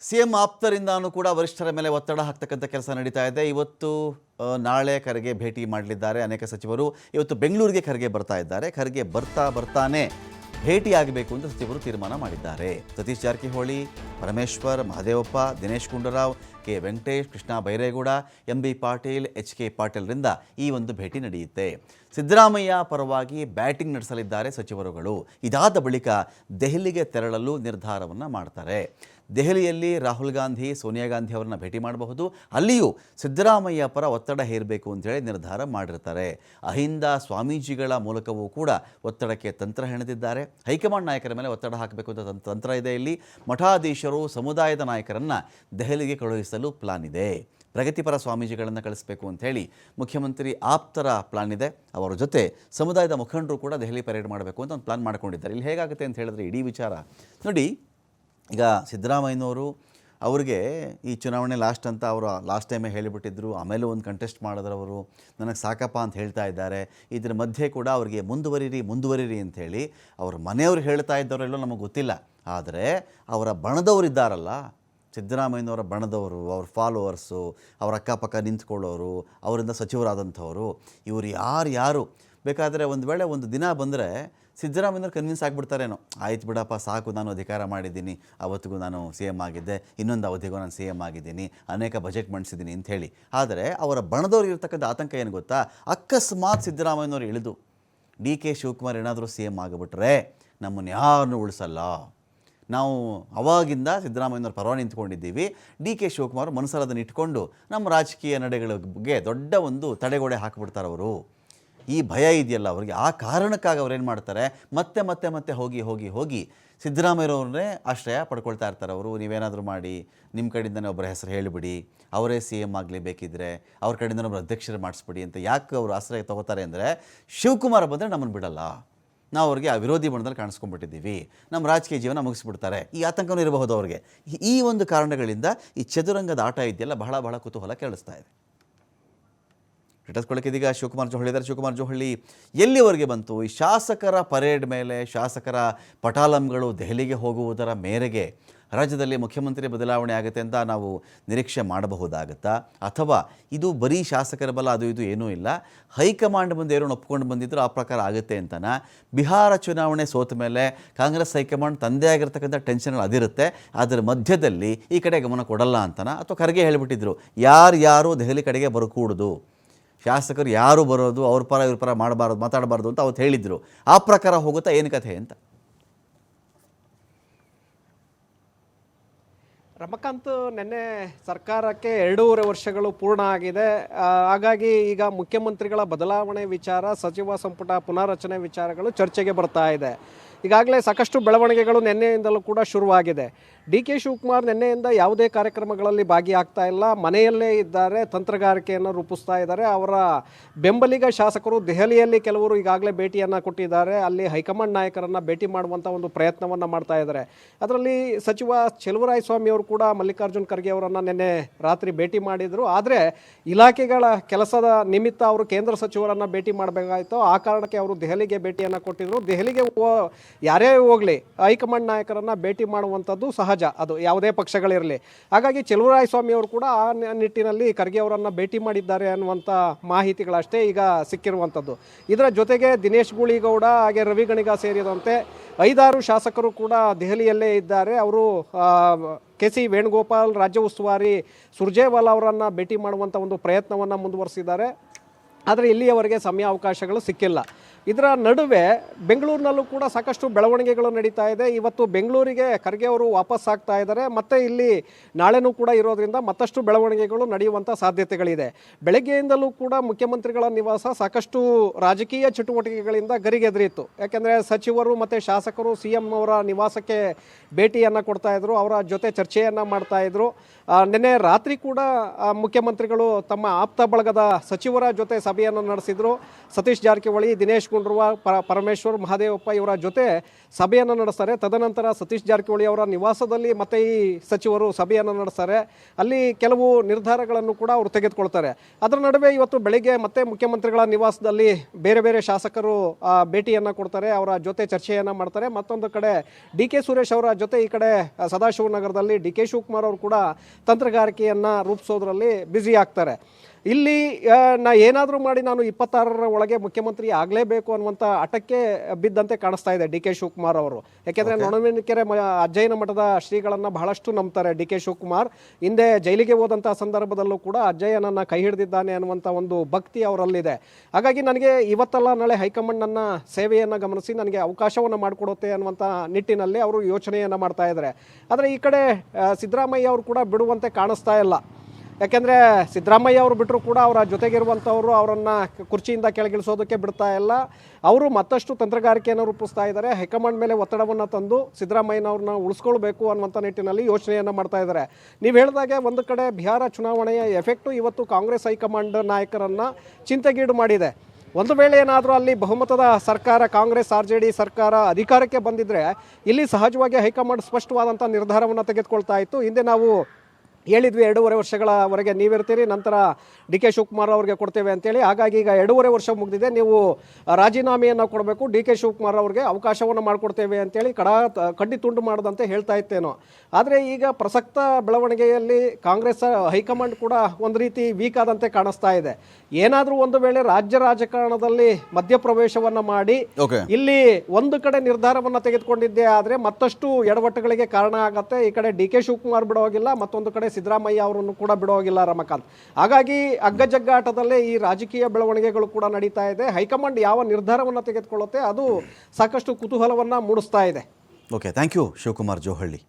CM ಆಪ್ತರಿಂದಾನೂ ಕೂಡ ವರಿಷ್ಠರ ಮೇಲೆ ಒತ್ತಡ ಹಾಕ್ತಕ್ಕಂಥ ಕೆಲಸ ನಡೀತಾ ಇದೆ. ಇವತ್ತು ನಾಳೆ ಖರ್ಗೆ ಭೇಟಿ ಮಾಡಲಿದ್ದಾರೆ ಅನೇಕ ಸಚಿವರು. ಇವತ್ತು ಬೆಂಗಳೂರಿಗೆ ಖರ್ಗೆ ಬರ್ತಾ ಇದ್ದಾರೆ. ಖರ್ಗೆ ಬರ್ತಾ ಬರ್ತಾನೆ ಭೇಟಿಯಾಗಬೇಕು ಅಂತ ಸಚಿವರು ತೀರ್ಮಾನ ಮಾಡಿದ್ದಾರೆ. Satish Jarkiholi, Parameshwar, Mahadevappa, Dinesh Gundu Rao, K Venkatesh, Krishna Byregowda, M B Patil, H K ಪಾಟೀಲ್ರಿಂದ ಈ ಒಂದು ಭೇಟಿ ನಡೆಯುತ್ತೆ. ಸಿದ್ದರಾಮಯ್ಯ ಪರವಾಗಿ ಬ್ಯಾಟಿಂಗ್ ನಡೆಸಲಿದ್ದಾರೆ ಸಚಿವರುಗಳು. ಇದಾದ ಬಳಿಕ ದೆಹಲಿಗೆ ತೆರಳಲು ನಿರ್ಧಾರವನ್ನು ಮಾಡ್ತಾರೆ. ದೆಹಲಿಯಲ್ಲಿ ರಾಹುಲ್ ಗಾಂಧಿ, ಸೋನಿಯಾ ಗಾಂಧಿ ಅವರನ್ನ ಭೇಟಿ ಮಾಡಬಹುದು. ಅಲ್ಲಿಯೂ ಸಿದ್ದರಾಮಯ್ಯ ಪರ ಒತ್ತಡ ಹೇರಬೇಕು ಅಂತೇಳಿ ನಿರ್ಧಾರ ಮಾಡಿರ್ತಾರೆ. ಅಹಿಂದ ಸ್ವಾಮೀಜಿಗಳ ಮೂಲಕವೂ ಕೂಡ ಒತ್ತಡಕ್ಕೆ ತಂತ್ರ ಹೆಣೆದಿದ್ದಾರೆ. ಹೈಕಮಾಂಡ್ ನಾಯಕರ ಮೇಲೆ ಒತ್ತಡ ಹಾಕಬೇಕು ಅಂತ ತಂತ್ರ ಇದೆ ಇಲ್ಲಿ. ಮಠಾಧೀಶರು, ಸಮುದಾಯದ ನಾಯಕರನ್ನು ದೆಹಲಿಗೆ ಕಳುಹಿಸಲು ಪ್ಲಾನ್ ಇದೆ. ಪ್ರಗತಿಪರ ಸ್ವಾಮೀಜಿಗಳನ್ನು ಕಳಿಸಬೇಕು ಅಂಥೇಳಿ ಮುಖ್ಯಮಂತ್ರಿ ಆಪ್ತರ ಪ್ಲಾನ್ ಇದೆ. ಅವರ ಜೊತೆ ಸಮುದಾಯದ ಮುಖಂಡರು ಕೂಡ ದೆಹಲಿ ಪರೇಡ್ ಮಾಡಬೇಕು ಅಂತ ಒಂದು ಪ್ಲಾನ್ ಮಾಡ್ಕೊಂಡಿದ್ದಾರೆ. ಇಲ್ಲಿ ಹೇಗಾಗುತ್ತೆ ಅಂತ ಹೇಳಿದ್ರೆ ಇಡೀ ವಿಚಾರ ನೋಡಿ. ಈಗ ಸಿದ್ದರಾಮಯ್ಯನವರು ಅವ್ರಿಗೆ ಈ ಚುನಾವಣೆ ಲಾಸ್ಟ್ ಅಂತ ಅವರು ಲಾಸ್ಟ್ ಟೈಮೇ ಹೇಳಿಬಿಟ್ಟಿದ್ರು, ಆಮೇಲೆ ಒಂದು ಕಂಟೆಸ್ಟ್ ಮಾಡಿದ್ರವರು ನನಗೆ ಸಾಕಪ್ಪ ಅಂತ ಹೇಳ್ತಾ ಇದ್ದಾರೆ. ಇದ್ರ ಮಧ್ಯೆ ಕೂಡ ಅವ್ರಿಗೆ ಮುಂದುವರಿರಿ ಮುಂದುವರಿರಿ ಅಂಥೇಳಿ ಅವ್ರ ಮನೆಯವ್ರು ಹೇಳ್ತಾ ಇದ್ದವರೆಲ್ಲೋ ನಮಗೆ ಗೊತ್ತಿಲ್ಲ. ಆದರೆ ಅವರ ಬಣದವರು ಇದ್ದಾರಲ್ಲ, ಸಿದ್ದರಾಮಯ್ಯನವರ ಬಣದವರು, ಅವ್ರ ಫಾಲೋವರ್ಸು ಅವ್ರ ಅಕ್ಕಪಕ್ಕ ನಿಂತ್ಕೊಳ್ಳೋರು, ಅವರಿಂದ ಸಚಿವರಾದಂಥವರು, ಇವರು ಯಾರು ಯಾರು? ಬೇಕಾದರೆ ಒಂದು ವೇಳೆ ಒಂದು ದಿನ ಬಂದರೆ ಸಿದ್ದರಾಮಯ್ಯನವ್ರು ಕನ್ವಿನ್ಸ್ ಆಗಿಬಿಡ್ತಾರೇನೋ. ಆಯ್ತು ಬಿಡಪ್ಪ, ಸಾಕು, ನಾನು ಅಧಿಕಾರ ಮಾಡಿದ್ದೀನಿ. ಅವತ್ತಿಗೂ ನಾನು ಸಿ ಎಂ ಆಗಿದ್ದೆ. ಇನ್ನೊಂದು ಅವಧಿಗೂ ನಾನು ಸಿ ಎಂ ಆಗಿದ್ದೀನಿ. ಅನೇಕ ಬಜೆಟ್ ಮಂಡಿಸಿದ್ದೀನಿ ಹೇಳಿ. ಆದರೆ ಅವರ ಬಣದವ್ರಿಗೆ ಇರ್ತಕ್ಕಂಥ ಆತಂಕ ಏನು ಗೊತ್ತಾ? ಅಕಸ್ಮಾತ್ ಸಿದ್ದರಾಮಯ್ಯನವ್ರು ಇಳಿದು, ಡಿ ಕೆ ಶಿವಕುಮಾರ್ ಏನಾದರೂ ಸಿ ಎಂ ಆಗಿಬಿಟ್ರೆ ನಮ್ಮನ್ನು ಯಾರನ್ನೂ ಉಳಿಸಲ್ಲ. ನಾವು ಅವಾಗಿಂದ ಸಿದ್ದರಾಮಯ್ಯನವ್ರ ಪರವಾಗಿ ನಿಂತ್ಕೊಂಡಿದ್ದೀವಿ. ಡಿ ಕೆ ಶಿವಕುಮಾರ್ ಮನಸ್ಸಲ್ಲದನ್ನು ಇಟ್ಕೊಂಡು ನಮ್ಮ ರಾಜಕೀಯ ನಡೆಗಳ ಬಗ್ಗೆ ದೊಡ್ಡ ಒಂದು ತಡೆಗೋಡೆ ಹಾಕಿಬಿಡ್ತಾರೆ ಅವರು ಈ ಭಯ ಇದೆಯಲ್ಲ ಅವರಿಗೆ. ಆ ಕಾರಣಕ್ಕಾಗಿ ಅವ್ರು ಏನು ಮಾಡ್ತಾರೆ? ಮತ್ತೆ ಮತ್ತೆ ಮತ್ತೆ ಹೋಗಿ ಹೋಗಿ ಹೋಗಿ ಸಿದ್ದರಾಮಯ್ಯವ್ರನ್ನೇ ಆಶ್ರಯ ಪಡ್ಕೊಳ್ತಾ ಇರ್ತಾರೆ ಅವರು. ನೀವೇನಾದರೂ ಮಾಡಿ ನಿಮ್ಮ ಕಡೆಯಿಂದನೇ ಒಬ್ಬರ ಹೆಸರು ಹೇಳಿಬಿಡಿ. ಅವರೇ ಸಿ ಎಂ ಆಗಲಿ ಬೇಕಿದ್ದರೆ ಅವ್ರ ಕಡೆಯಿಂದ ಒಬ್ಬರು ಅಧ್ಯಕ್ಷರು ಮಾಡಿಸ್ಬಿಡಿ ಅಂತ ಯಾಕೆ ಅವರು ಆಶ್ರಯ ತಗೋತಾರೆ ಅಂದರೆ ಶಿವಕುಮಾರ್ ಬಂದರೆ ನಮ್ಮನ್ನು ಬಿಡಲ್ಲ. ನಾವು ಅವ್ರಿಗೆ ಆ ವಿರೋಧಿ ಬಣದಲ್ಲಿ ಕಾಣಿಸ್ಕೊಂಡ್ಬಿಟ್ಟಿದ್ದೀವಿ. ನಮ್ಮ ರಾಜಕೀಯ ಜೀವನ ಮುಗಿಸ್ಬಿಡ್ತಾರೆ. ಈ ಆತಂಕವೂ ಇರಬಹುದು ಅವ್ರಿಗೆ. ಈ ಒಂದು ಕಾರಣಗಳಿಂದ ಈ ಚದುರಂಗದ ಆಟ ಇದೆಯಲ್ಲ ಬಹಳ ಬಹಳ ಕುತೂಹಲ ಕೇಳಿಸ್ತಾ ಇದೆ. ರಿಟರ್ಸ್ಕೊಳ್ಳೋಕೆ ಇದೀಗ ಶಿವಕುಮಾರ್ ಜೋಹಳ್ಳಿ ಇದ್ದಾರೆ. ಶಿವಕುಮಾರ್ ಜೋಹಳಿ, ಎಲ್ಲಿವರೆಗೆ ಬಂತು? ಈ ಶಾಸಕರ ಪರೇಡ್ ಮೇಲೆ ಶಾಸಕರ ಪಟಾಲಂಗಳು ದೆಹಲಿಗೆ ಹೋಗುವುದರ ಮೇರೆಗೆ ರಾಜ್ಯದಲ್ಲಿ ಮುಖ್ಯಮಂತ್ರಿ ಬದಲಾವಣೆ ಆಗುತ್ತೆ ಅಂತ ನಾವು ನಿರೀಕ್ಷೆ ಮಾಡಬಹುದಾಗುತ್ತಾ? ಅಥವಾ ಇದು ಬರೀ ಶಾಸಕರ ಬಲ, ಅದು ಇದು ಏನೂ ಇಲ್ಲ? ಹೈಕಮಾಂಡ್ ಮುಂದೆ ಏನೋ ಒಪ್ಕೊಂಡು ಬಂದಿದ್ರು ಆ ಪ್ರಕಾರ ಆಗುತ್ತೆ ಅಂತನ? ಬಿಹಾರ ಚುನಾವಣೆ ಸೋತ ಮೇಲೆ ಕಾಂಗ್ರೆಸ್ ಹೈಕಮಾಂಡ್ ತಂದೆ ಆಗಿರ್ತಕ್ಕಂಥ ಟೆನ್ಷನ್ಗಳು ಅದಿರುತ್ತೆ. ಅದರ ಮಧ್ಯದಲ್ಲಿ ಈ ಕಡೆ ಗಮನ ಕೊಡಲ್ಲ ಅಂತನ? ಅಥವಾ ಖರ್ಗೆ ಹೇಳಿಬಿಟ್ಟಿದ್ರು, ಯಾರು ಯಾರು ದೆಹಲಿ ಕಡೆಗೆ ಬರಕೂಡದು? ಶಾಸಕರು ಯಾರು ಬರೋದು, ಅವ್ರ ಪರ, ಇವ್ರ ಪರ ಮಾಡಬಾರ್ದು, ಮಾತಾಡಬಾರ್ದು ಅಂತ ಅವತ್ತು ಹೇಳಿದ್ರು. ಆ ಪ್ರಕಾರ ಹೋಗುತ್ತಾ ಏನು ಕಥೆ ಅಂತ? ರಮಕಾಂತ್, ನಿನ್ನೆ ಸರ್ಕಾರಕ್ಕೆ ಎರಡೂವರೆ ವರ್ಷಗಳು ಪೂರ್ಣ ಆಗಿದೆ. ಹಾಗಾಗಿ ಈಗ ಮುಖ್ಯಮಂತ್ರಿಗಳ ಬದಲಾವಣೆ ವಿಚಾರ, ಸಚಿವ ಸಂಪುಟ ಪುನಾರಚನೆ ವಿಚಾರಗಳು ಚರ್ಚೆಗೆ ಬರ್ತಾ ಇದೆ. ಈಗಾಗಲೇ ಸಾಕಷ್ಟು ಬೆಳವಣಿಗೆಗಳು ನಿನ್ನೆಯಿಂದಲೂ ಕೂಡ ಶುರುವಾಗಿದೆ. ಡಿ ಕೆ ಶಿವಕುಮಾರ್ ನಿನ್ನೆಯಿಂದ ಯಾವುದೇ ಕಾರ್ಯಕ್ರಮಗಳಲ್ಲಿ ಭಾಗಿಯಾಗ್ತಾ ಇಲ್ಲ. ಮನೆಯಲ್ಲೇ ಇದ್ದಾರೆ, ತಂತ್ರಗಾರಿಕೆಯನ್ನು ರೂಪಿಸ್ತಾ ಇದ್ದಾರೆ. ಅವರ ಬೆಂಬಲಿಗ ಶಾಸಕರು ದೆಹಲಿಯಲ್ಲಿ ಕೆಲವರು ಈಗಾಗಲೇ ಭೇಟಿಯನ್ನು ಕೊಟ್ಟಿದ್ದಾರೆ. ಅಲ್ಲಿ ಹೈಕಮಾಂಡ್ ನಾಯಕರನ್ನು ಭೇಟಿ ಮಾಡುವಂಥ ಒಂದು ಪ್ರಯತ್ನವನ್ನು ಮಾಡ್ತಾ ಇದ್ದಾರೆ. ಅದರಲ್ಲಿ ಸಚಿವ ಸ್ವಾಮಿ ಅವರು ಕೂಡ ಮಲ್ಲಿಕಾರ್ಜುನ್ ಖರ್ಗೆ ಅವರನ್ನು ನಿನ್ನೆ ರಾತ್ರಿ ಭೇಟಿ ಮಾಡಿದರು. ಆದರೆ ಇಲಾಖೆಗಳ ಕೆಲಸದ ನಿಮಿತ್ತ ಅವರು ಕೇಂದ್ರ ಸಚಿವರನ್ನು ಭೇಟಿ ಮಾಡಬೇಕಾಯಿತು. ಆ ಕಾರಣಕ್ಕೆ ಅವರು ದೆಹಲಿಗೆ ಭೇಟಿಯನ್ನು ಕೊಟ್ಟಿದ್ರು. ದೆಹಲಿಗೆ ಯಾರೇ ಹೋಗಲಿ ಹೈಕಮಾಂಡ್ ನಾಯಕರನ್ನು ಭೇಟಿ ಮಾಡುವಂಥದ್ದು ಸಹಜ ಅದು ಯಾವುದೇ ಪಕ್ಷಗಳಿರಲಿ. ಹಾಗಾಗಿ ಚೆಲುವರಾಯ ಸ್ವಾಮಿ ಅವರು ಕೂಡ ಆ ನಿಟ್ಟಿನಲ್ಲಿ ಖರ್ಗೆ ಅವರನ್ನು ಭೇಟಿ ಮಾಡಿದ್ದಾರೆ ಅನ್ನುವಂಥ ಮಾಹಿತಿಗಳಷ್ಟೇ ಈಗ ಸಿಕ್ಕಿರುವಂಥದ್ದು. ಇದರ ಜೊತೆಗೆ ದಿನೇಶ್ ಗೂಳಿಗೌಡ ಹಾಗೆ ರವಿ ಗಣಿಗ ಸೇರಿದಂತೆ ಐದಾರು ಶಾಸಕರು ಕೂಡ ದೆಹಲಿಯಲ್ಲೇ ಇದ್ದಾರೆ. ಅವರು ಕೆ ಸಿ ವೇಣುಗೋಪಾಲ್, ರಾಜ್ಯ ಉಸ್ತುವಾರಿ ಸುರ್ಜೇವಾಲಾ ಅವರನ್ನು ಭೇಟಿ ಮಾಡುವಂಥ ಒಂದು ಪ್ರಯತ್ನವನ್ನು ಮುಂದುವರಿಸಿದ್ದಾರೆ. ಆದರೆ ಇಲ್ಲಿಯವರೆಗೆ ಸಮಯಾವಕಾಶಗಳು ಸಿಕ್ಕಿಲ್ಲ. ಇದರ ನಡುವೆ ಬೆಂಗಳೂರಿನಲ್ಲೂ ಕೂಡ ಸಾಕಷ್ಟು ಬೆಳವಣಿಗೆಗಳು ನಡೀತಾ ಇದೆ. ಇವತ್ತು ಬೆಂಗಳೂರಿಗೆ ಖರ್ಗೆ ಅವರು ವಾಪಸ್ ಆಗ್ತಾ ಇದ್ದಾರೆ. ಮತ್ತೆ ಇಲ್ಲಿ ನಾಳೆನೂ ಕೂಡ ಇರೋದ್ರಿಂದ ಮತ್ತಷ್ಟು ಬೆಳವಣಿಗೆಗಳು ನಡೆಯುವಂಥ ಸಾಧ್ಯತೆಗಳಿದೆ. ಬೆಳಗ್ಗೆಯಿಂದಲೂ ಕೂಡ ಮುಖ್ಯಮಂತ್ರಿಗಳ ನಿವಾಸ ಸಾಕಷ್ಟು ರಾಜಕೀಯ ಚಟುವಟಿಕೆಗಳಿಂದ ಗರಿಗೆದರಿತ್ತು. ಯಾಕೆಂದರೆ ಸಚಿವರು ಮತ್ತು ಶಾಸಕರು ಸಿ ಎಂ ಅವರ ನಿವಾಸಕ್ಕೆ ಭೇಟಿಯನ್ನು ಕೊಡ್ತಾ ಇದ್ದರು ಅವರ ಜೊತೆ ಚರ್ಚೆಯನ್ನು ಮಾಡ್ತಾ ಇದ್ರು. ನಿನ್ನೆ ರಾತ್ರಿ ಕೂಡ ಮುಖ್ಯಮಂತ್ರಿಗಳು ತಮ್ಮ ಆಪ್ತ ಬಳಗದ ಸಚಿವರ ಜೊತೆ ಸಭೆಯನ್ನು ನಡೆಸಿದ್ರು. ಸತೀಶ್ ಜಾರಕಿಹೊಳಿ, ದಿನೇಶ್ ಪ ಪರಮೇಶ್ವರ್ ಮಹಾದೇವಪ್ಪ ಇವರ ಜೊತೆ ಸಭೆಯನ್ನು ನಡೆಸ್ತಾರೆ. ತದನಂತರ ಸತೀಶ್ ಜಾರಕಿಹೊಳಿ ಅವರ ನಿವಾಸದಲ್ಲಿ ಮತ್ತೆ ಈ ಸಚಿವರು ಸಭೆಯನ್ನು ನಡೆಸ್ತಾರೆ. ಅಲ್ಲಿ ಕೆಲವು ನಿರ್ಧಾರಗಳನ್ನು ಕೂಡ ಅವರು ತೆಗೆದುಕೊಳ್ತಾರೆ. ಅದರ ನಡುವೆ ಇವತ್ತು ಬೆಳಿಗ್ಗೆ ಮತ್ತೆ ಮುಖ್ಯಮಂತ್ರಿಗಳ ನಿವಾಸದಲ್ಲಿ ಬೇರೆ ಬೇರೆ ಶಾಸಕರು ಭೇಟಿಯನ್ನು ಕೊಡ್ತಾರೆ. ಅವರ ಜೊತೆ ಚರ್ಚೆಯನ್ನು ಮಾಡ್ತಾರೆ. ಮತ್ತೊಂದು ಕಡೆ ಡಿ ಕೆ ಸುರೇಶ್ ಅವರ ಜೊತೆ ಈ ಕಡೆ ಸದಾಶಿವನಗರದಲ್ಲಿ ಡಿ ಕೆ ಶಿವಕುಮಾರ್ ಅವರು ಕೂಡ ತಂತ್ರಗಾರಿಕೆಯನ್ನು ರೂಪಿಸೋದ್ರಲ್ಲಿ ಬ್ಯುಸಿ ಆಗ್ತಾರೆ. ಇಲ್ಲಿ ನಾ ಏನಾದರೂ ಮಾಡಿ ನಾನು ಇಪ್ಪತ್ತಾರರ ಒಳಗೆ ಮುಖ್ಯಮಂತ್ರಿ ಆಗಲೇಬೇಕು ಅನ್ನುವಂಥ ಹಠಕ್ಕೆ ಬಿದ್ದಂತೆ ಕಾಣಿಸ್ತಾ ಇದೆ ಡಿ ಕೆ ಶಿವಕುಮಾರ್ ಅವರು. ಯಾಕೆಂದರೆ ನೊಣವಿನಕೆರೆ ಮ ಅಜ್ಜಯ್ಯನ ಮಠದ ಶ್ರೀಗಳನ್ನು ಬಹಳಷ್ಟು ನಂಬ್ತಾರೆ ಡಿ ಕೆ ಶಿವಕುಮಾರ್. ಹಿಂದೆ ಜೈಲಿಗೆ ಹೋದಂಥ ಸಂದರ್ಭದಲ್ಲೂ ಕೂಡ ಅಜ್ಜಯ್ಯನನ್ನು ಕೈ ಹಿಡಿದಿದ್ದಾನೆ ಅನ್ನುವಂಥ ಒಂದು ಭಕ್ತಿ ಅವರಲ್ಲಿದೆ. ಹಾಗಾಗಿ ನನಗೆ ಇವತ್ತಲ್ಲ ನಾಳೆ ಹೈಕಮಾಂಡ್ ನನ್ನ ಸೇವೆಯನ್ನು ಗಮನಿಸಿ ನನಗೆ ಅವಕಾಶವನ್ನು ಮಾಡಿಕೊಡುತ್ತೆ ಅನ್ನುವಂಥ ನಿಟ್ಟಿನಲ್ಲಿ ಅವರು ಯೋಚನೆಯನ್ನು ಮಾಡ್ತಾ ಇದ್ದಾರೆ. ಆದರೆ ಈ ಕಡೆ ಸಿದ್ದರಾಮಯ್ಯ ಅವರು ಕೂಡ ಬಿಡುವಂತೆ ಕಾಣಿಸ್ತಾ ಇಲ್ಲ. ಯಾಕೆಂದರೆ ಸಿದ್ದರಾಮಯ್ಯ ಅವರು ಬಿಟ್ಟರು ಕೂಡ ಅವರ ಜೊತೆಗಿರುವಂಥವರು ಅವರನ್ನು ಕುರ್ಚಿಯಿಂದ ಕೆಳಗಿಳಿಸೋದಕ್ಕೆ ಬಿಡ್ತಾ ಇಲ್ಲ. ಅವರು ಮತ್ತಷ್ಟು ತಂತ್ರಗಾರಿಕೆಯನ್ನು ರೂಪಿಸ್ತಾ ಇದ್ದಾರೆ. ಹೈಕಮಾಂಡ್ ಮೇಲೆ ಒತ್ತಡವನ್ನು ತಂದು ಸಿದ್ದರಾಮಯ್ಯನವ್ರನ್ನ ಉಳಿಸ್ಕೊಳ್ಬೇಕು ಅನ್ನುವಂಥ ನಿಟ್ಟಿನಲ್ಲಿ ಯೋಚನೆಯನ್ನು ಮಾಡ್ತಾ ಇದ್ದಾರೆ. ನೀವು ಹೇಳಿದಾಗೆ ಒಂದು ಕಡೆ ಬಿಹಾರ ಚುನಾವಣೆಯ ಎಫೆಕ್ಟು ಇವತ್ತು ಕಾಂಗ್ರೆಸ್ ಹೈಕಮಾಂಡ್ ನಾಯಕರನ್ನು ಚಿಂತೆಗೀಡು ಮಾಡಿದೆ. ಒಂದು ವೇಳೆ ಏನಾದರೂ ಅಲ್ಲಿ ಬಹುಮತದ ಸರ್ಕಾರ, ಕಾಂಗ್ರೆಸ್, ಆರ್ ಜೆ ಡಿ ಸರ್ಕಾರ ಅಧಿಕಾರಕ್ಕೆ ಬಂದಿದ್ದರೆ ಇಲ್ಲಿ ಸಹಜವಾಗಿ ಹೈಕಮಾಂಡ್ ಸ್ಪಷ್ಟವಾದಂಥ ನಿರ್ಧಾರವನ್ನು ತೆಗೆದುಕೊಳ್ತಾ ಇತ್ತು. ಹಿಂದೆ ನಾವು ಹೇಳಿದ್ವಿ ಎರಡೂವರೆ ವರ್ಷಗಳವರೆಗೆ ನೀವಿರ್ತೀರಿ ನಂತರ ಡಿ ಕೆ ಶಿವಕುಮಾರ್ ಅವ್ರಿಗೆ ಕೊಡ್ತೇವೆ ಅಂತೇಳಿ. ಹಾಗಾಗಿ ಈಗ ಎರಡೂವರೆ ವರ್ಷ ಮುಗಿದಿದೆ. ನೀವು ರಾಜೀನಾಮೆಯನ್ನು ಕೊಡಬೇಕು ಡಿ ಕೆ ಶಿವಕುಮಾರ್ ಅವರಿಗೆ ಅವಕಾಶವನ್ನು ಮಾಡಿಕೊಡ್ತೇವೆ ಅಂತೇಳಿ ಕಡ ಕಡ್ಡಿ ತುಂಡು ಮಾಡದಂತೆ ಹೇಳ್ತಾ ಇತ್ತೇನೋ. ಆದರೆ ಈಗ ಪ್ರಸಕ್ತ ಬೆಳವಣಿಗೆಯಲ್ಲಿ ಕಾಂಗ್ರೆಸ್ ಹೈಕಮಾಂಡ್ ಕೂಡ ಒಂದು ರೀತಿ ವೀಕ್ ಆದಂತೆ ಕಾಣಿಸ್ತಾ ಇದೆ. ಏನಾದರೂ ಒಂದು ವೇಳೆ ರಾಜ್ಯ ರಾಜಕಾರಣದಲ್ಲಿ ಮಧ್ಯಪ್ರವೇಶವನ್ನು ಮಾಡಿ ಇಲ್ಲಿ ಒಂದು ಕಡೆ ನಿರ್ಧಾರವನ್ನು ತೆಗೆದುಕೊಂಡಿದ್ದೆ ಆದರೆ ಮತ್ತಷ್ಟು ಎಡವಟ್ಟುಗಳಿಗೆ ಕಾರಣ ಆಗತ್ತೆ. ಈ ಕಡೆ ಡಿ ಕೆ ಶಿವಕುಮಾರ್ ಬಿಡೋಗಿಲ್ಲ ಮತ್ತೊಂದು ಕಡೆ ಸಿದ್ದರಾಮಯ್ಯ ಅವರನ್ನು ಕೂಡ ಬಿಡೋಗಿಲ್ಲ ರಮಕಾಂತ್. ಹಾಗಾಗಿ ಅಗ್ಗಜಗ್ಗಾಟದಲ್ಲೇ ಈ ರಾಜಕೀಯ ಬೆಳವಣಿಗೆಗಳು ಕೂಡ ನಡೀತಾ ಇದೆ. ಹೈಕಮಾಂಡ್ ಯಾವ ನಿರ್ಧಾರವನ್ನು ತೆಗೆದುಕೊಳ್ಳುತ್ತೆ ಅದು ಸಾಕಷ್ಟು ಕುತೂಹಲವನ್ನು ಮೂಡಿಸ್ತಾ ಇದೆ. Okay thank you Shivakumar Johalli.